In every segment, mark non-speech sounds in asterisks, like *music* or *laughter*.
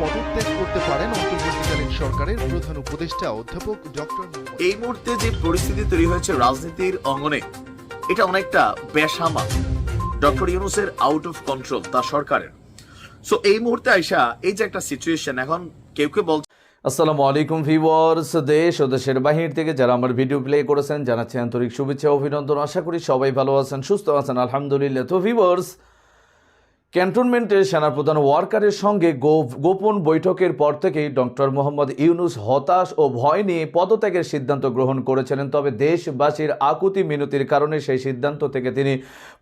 পদত্যাগ করতে পারেন অন্তর্বর্তীকালীন সরকারের প্রধান উপদেষ্টা অধ্যাপক ডক্টর এই মুহূর্তে যে পরিস্থিতি তৈরি হয়েছে রাজনীতির অঙ্গনে এটা অনেকটা বেসামা ডক্টর ইউনুসের আউট অফ কন্ট্রোল তা সরকারের। সো এই মুহূর্তে আইসা এই যে একটা সিচুয়েশন এখন কেউ কেউ বলছে আসসালামু আলাইকুম ভিউয়ার্স দেশ ও দেশের বাহির থেকে যারা আমার ভিডিও প্লে করেছেন জানাচ্ছি আন্তরিক শুভেচ্ছা অভিনন্দন। আশা করি সবাই ভালো আছেন সুস্থ আছেন আলহামদুলিল্লাহ। তো ভিউয়ার্স ক্যান্টনমেন্টের সেনাপ্রধান ওয়ার্কারের সঙ্গে গোপন বৈঠকের পর থেকেই ডক্টর মোহাম্মদ ইউনুস হতাশ ও ভয় নিয়ে পদত্যাগের সিদ্ধান্ত গ্রহণ করেছিলেন। তবে দেশবাসীর আকুতি মিনতির কারণে সেই সিদ্ধান্ত থেকে তিনি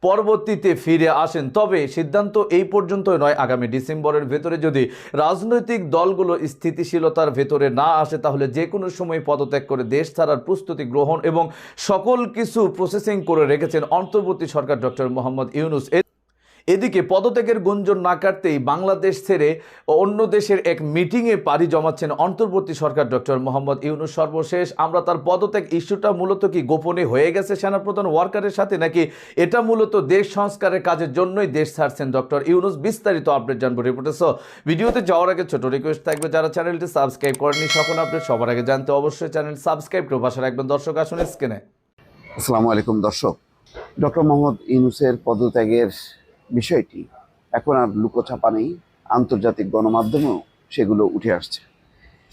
পরবর্তীতে ফিরে আসেন। তবে সিদ্ধান্ত এই পর্যন্ত নয়। আগামী ডিসেম্বরের ভেতরে যদি রাজনৈতিক দলগুলো স্থিতিশীলতার ভেতরে না আসে, তাহলে যে কোনো সময় পদত্যাগ করে দেশ ছাড়ার প্রস্তুতি গ্রহণ এবং সকল কিছু প্রসেসিং করে রেখেছেন অন্তর্বর্তী সরকার ডক্টর মোহাম্মদ ইউনুস। এদিকে পদত্যাগের গুঞ্জন না কাটতেই বাংলাদেশ ছেড়ে অন্য দেশের এক মিটিংয়ে পাড়ি জমাচ্ছেন অন্তর্বর্তী সরকার ডক্টর মোহাম্মদ ইউনুস। সর্বশেষ আমরা তার পদত্যাগ ইস্যুটা মূলত কি গোপনে হয়ে গেছে সেনাপ্রধান ওয়ার্কারের সাথে, নাকি এটা মূলত দেশ সংস্কারের কাজের জন্যই দেশ ছাড়ছেন ডক্টর ইউনুস? বিস্তারিত আপডেট জানব রিপোর্টে সো ভিডিওতে যাওয়ার আগে ছোট রিকোয়েস্ট থাকবে, যারা চ্যানেলটি সাবস্ক্রাইব করেনি সকল আপডেট সবার আগে জানতে অবশ্যই চ্যানেল সাবস্ক্রাইব করে পাশে রাখবেন। দর্শক, আসুন স্ক্রিনে আসসালামু আলাইকুম দর্শক। ডক্টর মোহাম্মদ ইউনুসের পদত্যাগের বিষয়টি এখন আর লুকোছাপা নেই। আন্তর্জাতিক গণমাধ্যমেও সেগুলো উঠে আসছে।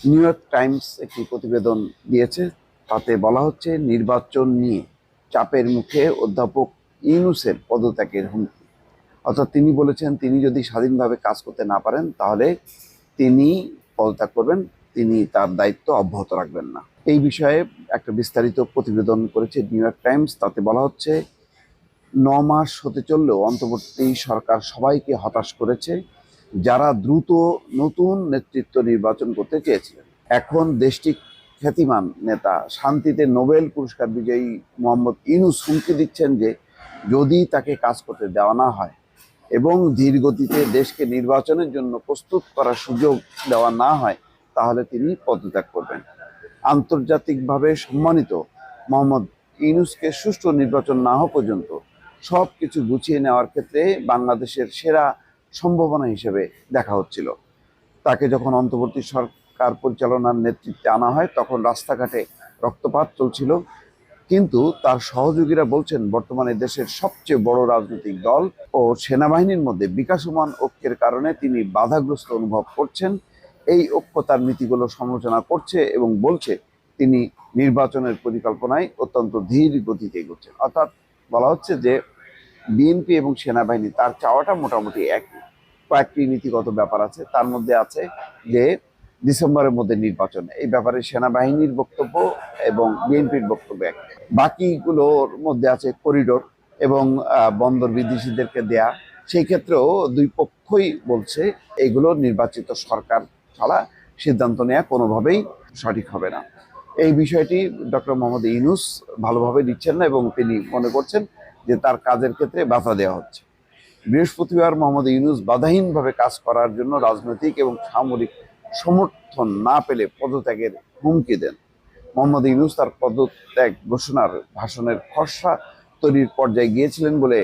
নিউ ইয়র্ক টাইমস একটি প্রতিবেদন দিয়েছে, তাতে বলা হচ্ছে নির্বাচন নিয়ে চাপের মুখে অধ্যাপক ইউনুসের পদত্যাগের হুমকি। অর্থাৎ তিনি বলেছেন, তিনি যদি স্বাধীনভাবে কাজ করতে না পারেন, তাহলে তিনি পদত্যাগ করবেন, তিনি তার দায়িত্ব অব্যাহত রাখবেন না। এই বিষয়ে একটা বিস্তারিত প্রতিবেদন করেছে নিউ ইয়র্ক টাইমস, তাতে বলা হচ্ছে ন মাস হতে চললেও অন্তর্বর্তী সরকার সবাইকে হতাশ করেছে যারা দ্রুত নতুন নেতৃত্ব নির্বাচন করতে চেয়েছিলেন। এখন দেশটি খ্যাতিমান নেতা। শান্তিতে নোবেল পুরস্কার বিজয়ী মোহাম্মদ ইনুস হুমকি দিচ্ছেন যে যদি তাকে কাজ করতে দেওয়া না হয় এবং ধীর গতিতে দেশকে নির্বাচনের জন্য প্রস্তুত করার সুযোগ দেওয়া না হয়, তাহলে তিনি পদত্যাগ করবেন। আন্তর্জাতিকভাবে সম্মানিত মোহাম্মদ ইউনুসকে সুষ্ঠু নির্বাচন না হওয়া পর্যন্ত সব কিছু গুছিয়ে নেওয়ার ক্ষেত্রে বাংলাদেশের সেরা সম্ভাবনা হিসেবে দেখা হচ্ছিল। তাকে যখন অন্তর্বর্তী সরকার পরিচালনার নেতৃত্বে আনা হয়, তখন রাস্তাঘাটে রক্তপাত চলছিল। কিন্তু তার সহযোগীরা বলছেন, বর্তমানে দেশের সবচেয়ে বড় রাজনৈতিক দল ও সেনাবাহিনীর মধ্যে বিকাশমান ঐক্যের কারণে তিনি বাধাগ্রস্ত অনুভব করছেন। এই ঐক্য তার নীতিগুলো সমালোচনা করছে এবং বলছে, তিনি নির্বাচনের পরিকল্পনায় অত্যন্ত ধীর গতিতে এগোচ্ছেন। অর্থাৎ বলা হচ্ছে যে বিএনপি এবং সেনাবাহিনী, তার চাওয়াটা মোটামুটি একই। কয়েকটি নীতিগত ব্যাপার আছে। তার মধ্যে আছে যে, ডিসেম্বরের মধ্যে নির্বাচন। এই ব্যাপারে সেনাবাহিনীর বক্তব্য এবং বিএনপির বক্তব্য এক। বাকিগুলোর মধ্যে আছে করিডোর এবং বন্দর বিদেশিদেরকে দেয়া। সেই ক্ষেত্রেও দুই পক্ষই বলছে, এগুলো নির্বাচিত সরকার ছাড়া সিদ্ধান্ত নেওয়া কোনোভাবেই সঠিক হবে না। এই বিষয়টি ডক্টর মোহাম্মদ ইউনুস ভালোভাবে নিচ্ছেন না এবং তিনি মনে করছেন যে তার কাজের ক্ষেত্রে বাধা দেওয়া হচ্ছে। বৃহস্পতিবার মোহাম্মদ ইউনুস বাধাহীনভাবে কাজ করার জন্য রাজনৈতিক এবং সামরিক সমর্থন না পেলে পদত্যাগের হুমকি দেন। মোহাম্মদ ইউনুস তার পদত্যাগ ঘোষণার ভাষণের খসড়া তৈরির পর্যায়ে গিয়েছিলেন বলে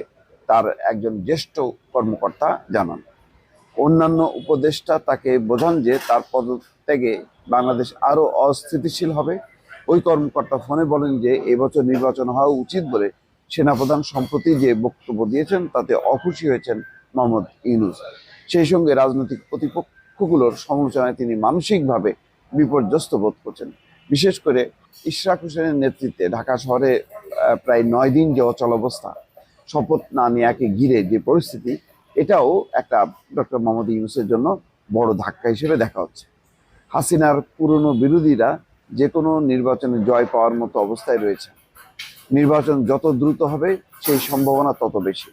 তার একজন জ্যেষ্ঠ কর্মকর্তা জানান। অন্যান্য উপদেষ্টা তাকে বোঝান যে তার পদত্যাগে বাংলাদেশ আরও অস্থিতিশীল হবে। ওই কর্মকর্তা ফোনে বলেন যে এবছর নির্বাচন হওয়া উচিত বলে সেনাপ্রধান সম্প্রতি যে বক্তব্য দিয়েছেন, তাতে অখুশি হয়েছেন মোহাম্মদ ইউনুস। সেই সঙ্গে রাজনৈতিক প্রতিপক্ষগুলোর সমালোচনায় তিনি মানসিকভাবে বিপর্যস্ত বোধ করছেন। বিশেষ করে ইশরাক হোসেনের নেতৃত্বে ঢাকা শহরে প্রায় নয় দিন যে অচল অবস্থা, শপথ না নেয়াকে ঘিরে যে পরিস্থিতি, এটাও একটা ডক্টর মোহাম্মদ ইউনুসের জন্য বড় ধাক্কা হিসেবে দেখা হচ্ছে। হাসিনার পুরনো বিরোধীরা যে কোনো নির্বাচনে জয় পাওয়ার মতো অবস্থায় রয়েছে। নির্বাচন যত দ্রুত হবে, সেই সম্ভাবনা তত বেশি।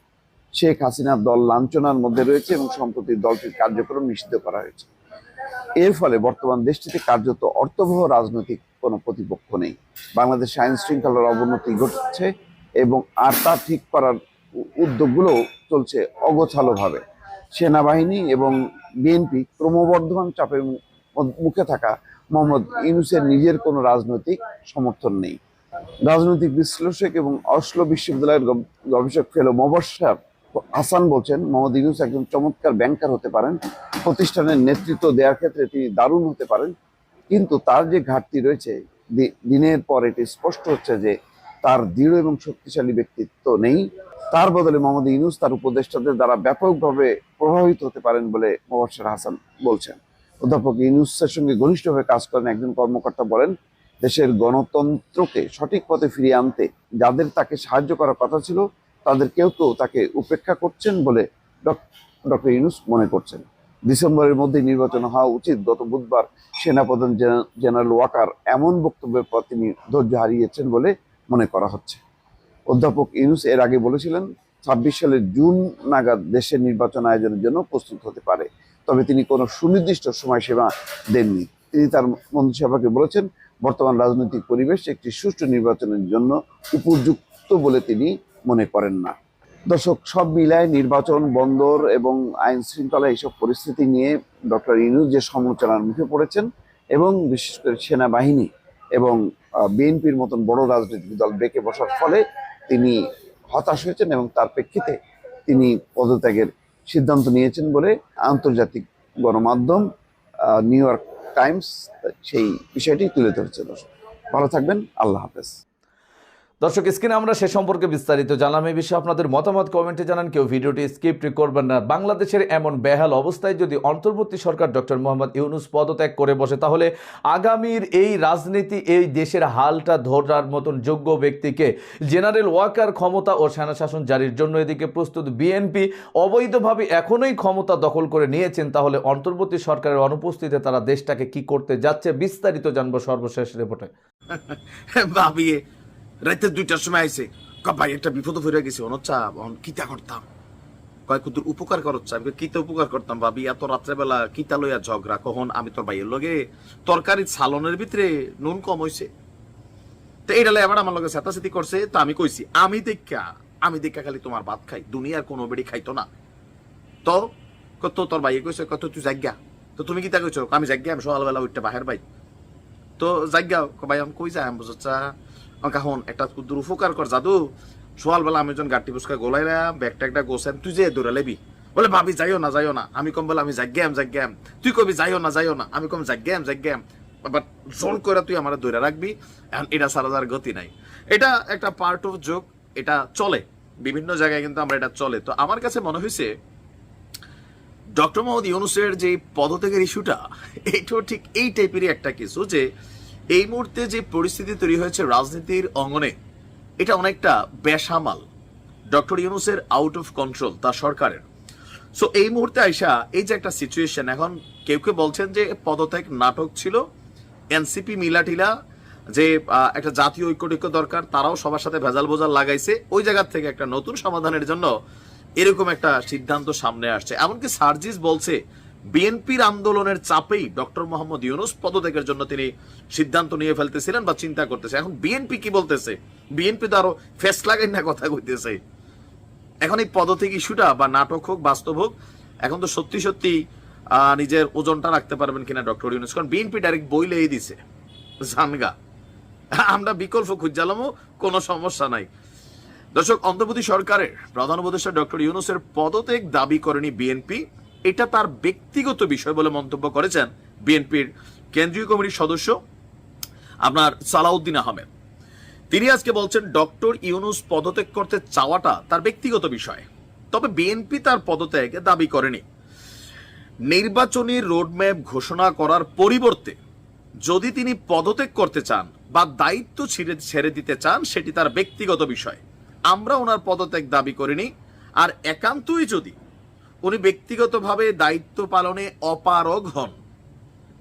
শেখ হাসিনার দল লাঞ্ছনার মধ্যে রয়েছে এবং সম্প্রতি দলটির কার্যক্রম নিষিদ্ধ করা হয়েছে। এর ফলে বর্তমান দেশটিতে কার্যত অর্থবহ রাজনৈতিক কোনো প্রতিপক্ষ নেই। বাংলাদেশ আইন শৃঙ্খলার অবনতি ঘটছে এবং আর তা ঠিক করার উদ্যোগগুলো চলছে অগোছালোভাবে। সেনাবাহিনী এবং বিএনপি ক্রমবর্ধমান চাপের মুখে থাকা মোহাম্মদ ইউনুসের নিজের কোনো রাজনৈতিক সমর্থন নেই। রাজনৈতিক বিশ্লেষক এবং অসলো বিশ্ববিদ্যালয়ের গবেষক ফেলো মবস্যার হাসান বলছেন, মোহাম্মদ ইউনুস একজন চমৎকার ব্যাংকার হতে পারেন, প্রতিষ্ঠানের নেতৃত্ব দেওয়ার ক্ষেত্রে তিনি দারুণ হতে পারেন, কিন্তু তার যে ঘাটতি রয়েছে দিনের পর এটি স্পষ্ট হচ্ছে যে তার দৃঢ় এবং শক্তিশালী ব্যক্তিত্ব নেই। তার বদলে মোহাম্মদ ইউনুস তার উপদেষ্টাদের দ্বারা ব্যাপকভাবে প্রভাবিত হতে পারেন বলে মোবাশ্বের হাসান বলছেন। অধ্যাপক ইউনুসের সঙ্গে ঘনিষ্ঠভাবে কাজ করেন একজন কর্মকর্তা বলেন দেশের গণতন্ত্রকে সঠিক পথে ফিরিয়ে আনতে যাদের তাকে সাহায্য করার কথা ছিল, তাদের কেউ তো তাকে উপেক্ষা করছেন বলে ডক্টর ইউনুস মনে করছেন। ডিসেম্বরের মধ্যে নির্বাচন হওয়া উচিত। গত বুধবার সেনাপ্রধান জেনা- জেনারেল ওয়াকার এমন বক্তব্যের পর তিনি ধৈর্য হারিয়েছেন বলে মনে করা হচ্ছে। অধ্যাপক ইউনুস এর আগে বলেছিলেন, ছাব্বিশ সালের জুন নাগাদ দেশের নির্বাচন আয়োজনের জন্য প্রস্তুত হতে পারে। তবে তিনি কোনো সুনির্দিষ্ট সময়সীমা দেননি। তিনি তার মন্ত্রিসভাকে বলেছেন বর্তমান রাজনৈতিক পরিবেশ একটি সুষ্ঠু নির্বাচনের জন্য উপযুক্ত বলে তিনি মনে করেন না। দর্শক, সব মিলায় নির্বাচন বন্দর এবং আইন শৃঙ্খলা এইসব পরিস্থিতি নিয়ে ডক্টর ইউনুস যে সমালোচনার মুখে পড়েছেন এবং বিশেষ করে সেনাবাহিনী এবং বিএনপির মতন বড় রাজনৈতিক দল বেঁকে বসার ফলে তিনি হতাশ হয়েছেন এবং তার প্রেক্ষিতে তিনি পদত্যাগের সিদ্ধান্ত নিয়েছেন বলে আন্তর্জাতিক গণমাধ্যম নিউ ইয়র্ক টাইমস সেই বিষয়টি তুলে ধরেছে দর্শক। ভালো থাকবেন আল্লাহ হাফেজ। দর্শক, স্ক্রিনে আমরা সে সম্পর্কে বিস্তারিত জানলাম। এই বিষয়ে আপনাদের মতামত কমেন্টে জানান। কেউ ভিডিওটি স্কিপ করবেন না। বাংলাদেশের এমন বেহাল অবস্থায় যদি অন্তর্বর্তী সরকার ডক্টর মোহাম্মদ ইউনুস পদত্যাগ করে বসে, তাহলে আগামীর এই রাজনীতি, এই দেশের হালটা ধরার মতন যোগ্য ব্যক্তিকে জেনারেল ওয়াকার ক্ষমতা ও সেনা শাসন জারির জন্য এদিকে প্রস্তুত বিএনপি অবৈধভাবে এখনই ক্ষমতা দখল করে নিয়েছেন, তাহলে অন্তর্বর্তী সরকারের অনুপস্থিতিতে তারা দেশটাকে কি করতে যাচ্ছে, বিস্তারিত জানব সর্বশেষ রিপোর্টে। ভাবিয়ে রাতে দুইটার সময় আইছে। ক ভাই, একটা বিপদ ফিরে গেছে অনচ্ছা কিতা করতাম? কয়, কুতুর উপকার করচ্ছা আমি কিতা উপকার করতাম ভাবি? এত রাত্রেবেলা কিতা লইয়া ঝগড়া? কখন? আমি তোর ভাইয়ের লগে তরকারি সালনের ভিতরে নুন কম হইছে। তো এইটা আবার আমার লগে চেতাচেতি করছে। তো আমি কইছি, আমি দেখা আমি দেখা খালি তোমার ভাত খাই। দুনিয়ার কোনো বেড়ি খাইতো না। তো কত তোর ভাইয়ে কইছে, কত, তুই জাগ্যা তো তুমি কিতা কইছো? আমি জাগ্যা আমি সকালবেলা উঠতে বাহের ভাই। তো জাগ্যা ভাই, আমি কই যাই? আমি বুঝছা কাহন একটা কুদ্দুর উপকার কর, জাদু। সকালবেলা আমি যখন গাড়ি পুস্কা গোলাইলাম, ব্যাগটা একটা গোসাম তুই যে দৌড়া লেবি। বলে, ভাবি, যাইও না যাইও না। আমি কম বলে আমি জাগ্যাম জাগ্যাম তুই কবি, যাইও না যাইও না। আমি কম জাগ্যাম জাগ্যাম বাট জোর করে তুই আমার দৌড়া রাখবি, এখন এটা সারা যার গতি নাই। এটা একটা পার্ট অফ যোগ এটা চলে। বিভিন্ন জায়গায় কিন্তু আমরা এটা চলে। তো আমার কাছে মনে হয়েছে ডক্টর মোহাম্মদ ইউনুসের যে পদত্যাগের ইস্যুটা এটাও ঠিক এই টাইপেরই একটা কিছু যে এই মুহূর্তে যে পরিস্থিতি তৈরি হয়েছে রাজনীতির অঙ্গনে, এটা অনেকটা বেসামাল। ডক্টর ইউনুসের আউট অফ কন্ট্রোল তার সরকারের। সো এই মুহূর্তে আইসা এই যে একটা সিচুয়েশন এখন কেউ কেউ বলছেন যে পদত্যাগ নাটক ছিল, এনসিপি মিলাটিলা, যে একটা জাতীয় ঐক্যটৈক্য দরকার, তারাও সবার সাথে ভেজাল বোজাল লাগাইছে, ওই জায়গার থেকে একটা নতুন সমাধানের জন্য এরকম একটা সিদ্ধান্ত সামনে আসছে। এমনকি সার্জিস বলছে বিএনপির আন্দোলনের চাপেই ডক্টর মোহাম্মদ ইউনুস পদত্যাগের জন্য তিনি সিদ্ধান্ত নিয়ে ফেলতেছিলেন বা চিন্তা করতেছে। এখন বিএনপি কি বলতেছে? বিএনপি তো আরও ফেস লাগাই না কথা কইতেছে। এখন এই পদত্যাগ ইস্যুটা বা নাটক হোক, বাস্তব হোক, এখন তো সত্যি সত্যি নিজের ওজনটা রাখতে পারবেন কিনা ডক্টর ইউনুস। কারণ বিএনপি ডাইরেক্ট বই বইলেই দিছে। জানগা। আমরা বিকল্প খুঁজালামও, কোনো সমস্যা নাই। দর্শক, অন্তর্বর্তী সরকারের প্রধান উপদেষ্টা ডক্টর ইউনুসের পদত্যাগ দাবি করেনি বিএনপি। এটা তার ব্যক্তিগত বিষয় বলে মন্তব্য করেছেন বিএনপির কেন্দ্রীয় কমিটির সদস্য আপনার সালাউদ্দিন আহমেদ। তিনি আজকে বলছেন, ডক্টর ইউনুস পদত্যাগ করতে চাওয়াটা তার ব্যক্তিগত বিষয়। তবে বিএনপি তার পদত্যাগ দাবি করেনি। নির্বাচনী রোডম্যাপ ঘোষণা করার পরিবর্তে যদি তিনি পদত্যাগ করতে চান বা দায়িত্ব ছেড়ে ছেড়ে দিতে চান, সেটি তার ব্যক্তিগত বিষয়। আমরা ওনার পদত্যাগ দাবি করিনি। আর একান্তই যদি উনি ব্যক্তিগতভাবে দায়িত্ব পালনে অপারগ হন।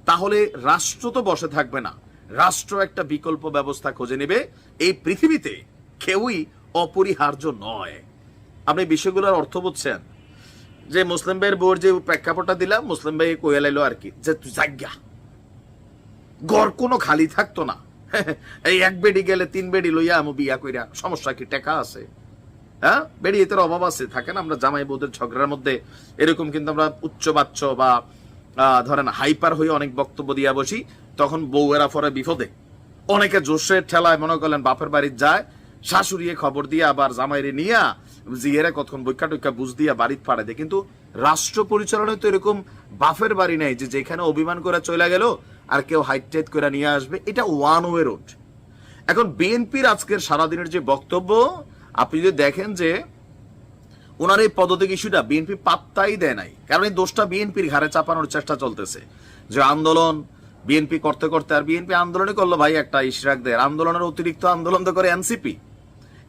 তাহলে রাষ্ট্র তো বসে থাকবে না। রাষ্ট্র একটা বিকল্প ব্যবস্থা খুঁজে নেবে। এই পৃথিবীতে কেউই অপরিহার্য নয়। আপনি বিষয়গুলোর অর্থ বুঝছেন? যে মুসলিম ভাইয়ের বউর যে প্রেক্ষাপটটা দিলাম, মুসলিম ভাই কইয়া লাইলো আর কি? যে তুই জাগ্যা। ঘর কোনো খালি থাকতো না। *laughs* এই এক বেডি গেলে তিন বেডি লইয়া আমি বিয়া কইরা, সমস্যা কি? টাকা আছে। হ্যাঁ? বেডি এদের অভাব আছে। থাকে না আমরা জামাই বউদের ঝগড়ার মধ্যে। এরকম কিন্তু আমরা উচ্চ বাচ্চ বা ধরেন হাইপার হয়ে অনেক বক্তব্য দিয়া বসি, তখন বউয়েরা পরে বিপদে। অনেকে জোশের ঠেলায় মনে করলেন বাপের বাড়ির যায়, শাশুড়িয়ে খবর দিয়ে আবার জামাইরে নিয়া জিয়েরা কতক্ষণ বৈকা টৈকা বুঝ দিয়া বাড়িতে ফাড়ে দেয়। কিন্তু রাষ্ট্র পরিচালনায় তো এরকম বাফের বাড়ি নেই যে যেখানে অভিমান করে চলে গেল আর কেউ হাইট টাইট করে নিয়ে আসবে, এটা ওয়ান ওয়ে রোড। এখন বিএনপির আজকের সারাদিনের যে বক্তব্য আপনি যদি দেখেন যে ওনার এই পদত্যাগ ইস্যুটা বিএনপি পাত্তাই দেয় নাই, কারণ এই দোষটা বিএনপির ঘাড়ে চাপানোর চেষ্টা চলতেছে। যে আন্দোলন বিএনপি করতে করতে আর বিএনপি আন্দোলনই করল ভাই একটা ইশরাক দেয় আন্দোলনের অতিরিক্ত আন্দোলন তো করে এনসিপি।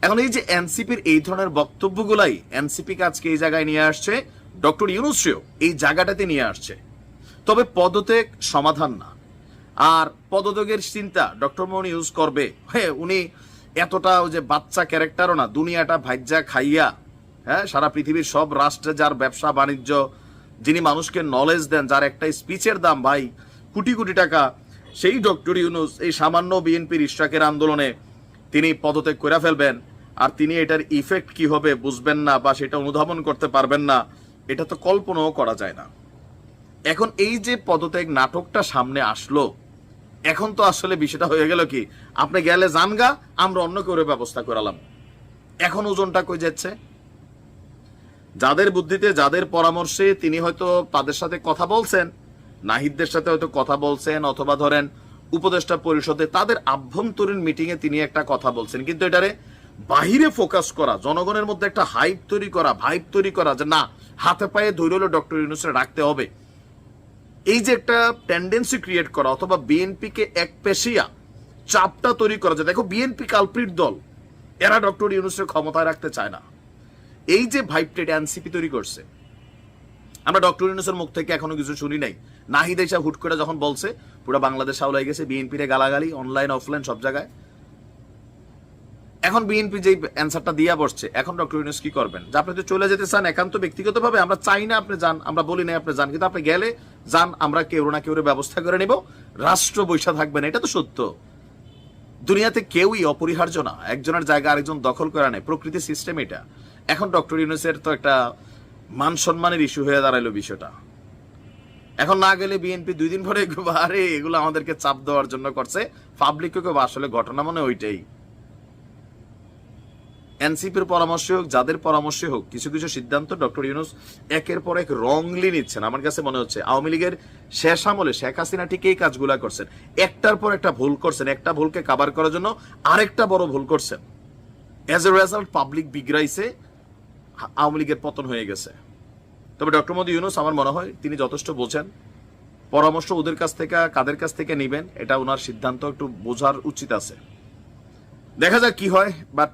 এখন এই যে এনসিপির এই ধরনের বক্তব্যগুলাই এনসিপি আজকে এই জায়গায় নিয়ে আসছে, ডক্টর ইউনুসিও এই জায়গাটাতে নিয়ে আসছে। তবে পদত্যাগ সমাধান না। আর পদত্যাগের চিন্তা ডক্টর মোহন ইউজ করবে। হ্যাঁ উনি এতটা ওই যে বাচ্চা ক্যারেক্টারও না, দুনিয়াটা ভাজ্যা খাইয়া হ্যাঁ সারা পৃথিবীর সব রাষ্ট্রে যার ব্যবসা, বাণিজ্য, যিনি মানুষকে নলেজ দেন, যার একটা স্পিচের দাম, ভাই, কোটি কোটি টাকা, সেই ডক্টর ইউনুস, এই সামান্য বিএনপির ইশরাকের আন্দোলনে তিনি পদত্যাগ করে ফেলবেন। আর তিনি এটার ইফেক্ট কি হবে বুঝবেন না বা সেটা অনুধাবন করতে পারবেন না, এটা তো কল্পনাও করা যায় না। এখন এই যে পদত্যাগ নাটকটা সামনে আসলো এখন তো আসলে বিষয়টা হয়ে গেল কি, আপনি গেলে জানগা, আমরা অন্য কেউ ব্যবস্থা করালাম। এখন ওজনটা কই যাচ্ছে? যাদের বুদ্ধিতে, যাদের পরামর্শে তিনি হয়তো তাদের সাথে কথা বলছেন, নাহিদদের সাথে হয়তো কথা বলছেন, অথবা ধরেন উপদেষ্টা পরিষদে তাদের আভ্যন্তরীণ মিটিং এ তিনি একটা কথা বলছেন। কিন্তু এটারে বাহিরে ফোকাস করা, জনগণের মধ্যে একটা হাইপ তৈরি করা ভাইব তৈরি করা যে না, হাতে পায়ে ধৈর্য ডক্টর ইউনুসের রাখতে হবে। এই যে একটা টেন্ডেন্সি ক্রিয়েট করা অথবা বিএনপি কে এক পেশিয়া চাপটা তৈরি করা যায়। দেখো বিএনপি কালপ্রিট দল, এরা ডক্টর ইউনুসের ক্ষমতায় রাখতে চায় না। এই যে ভাইবটা এনসিপি তৈরি করছে। আমরা ডক্টর ইউনুসের মুখ থেকে এখনও কিছু শুনি নাই। নাহিদ এসা হুট করে যখন বলছে, পুরো বাংলাদেশ আউলাই গেছে বিএনপির গালাগালি অনলাইন অফলাইন সব জায়গায়। এখন বিএনপি যে অ্যান্সারটা দিয়া বসছে, এখন ডক্টর ইউনুস কি করবেন? যে আপনি তো চলে যেতে চান, একান্ত ব্যক্তিগতভাবে আমরা চাই না আপনি যান, আমরা বলি না আপনি যান, কিন্তু আপনি গেলে যান, আমরা কেউ না কেউ ব্যবস্থা করে নেব, রাষ্ট্র বৈশা থাকবেন এটা তো সত্য। দুনিয়াতে কেউই অপরিহার্য না, একজনের জায়গা আরেকজন দখল করে নেয় প্রকৃতি সিস্টেম এটা। এখন ডক্টর ইউনুসের তো একটা মান সম্মানের ইস্যু হয়ে দাঁড়াইলো বিষয়টা। এখন না গেলে বিএনপি দুই দিন পরে আরে এগুলো আমাদেরকে চাপ দেওয়ার জন্য করছে পাবলিককে আসলে ঘটনা মনে ওইটাই। এনসিপির পরামর্শে হোক, যাদের পরামর্শে হোক, কিছু কিছু সিদ্ধান্ত ডক্টর ইউনুস একের পর এক রংলি নিচ্ছেন। আমার কাছে মনে হচ্ছে আওয়ামী লীগের শেষ আমলে শেখ হাসিনা ঠিক এই কাজগুলা করছেন। একটার পর একটা ভুল করছেন। একটা ভুলকে কাবার করার জন্য আরেকটা বড় ভুল করছেন। এজ এ রেজাল্ট পাবলিক বিগড়াইছে, আওয়ামী লীগের পতন হয়ে গেছে। তবে ডক্টর মোদী ইউনুস, আমার মনে হয় তিনি যথেষ্ট বোঝেন। পরামর্শ ওদের কাছ থেকে, কাদের কাছ থেকে নেবেন, এটা ওনার সিদ্ধান্ত একটু বোঝার উচিত আছে। দেখা যাক কি হয় বাট